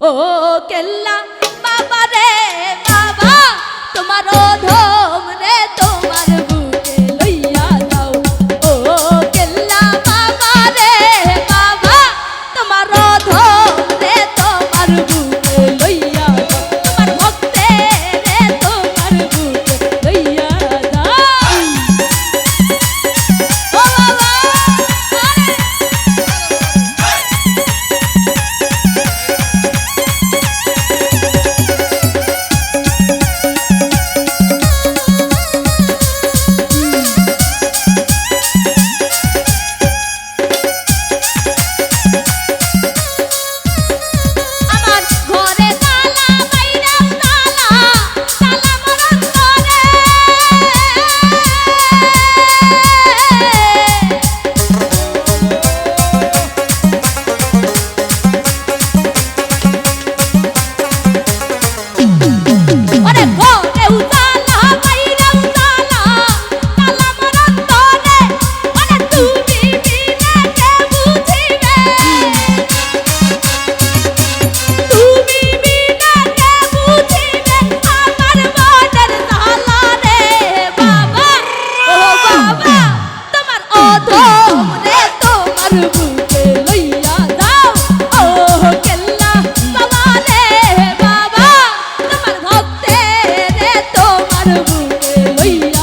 ও কেল্লা বাবা রে বাবা তোমার বুকে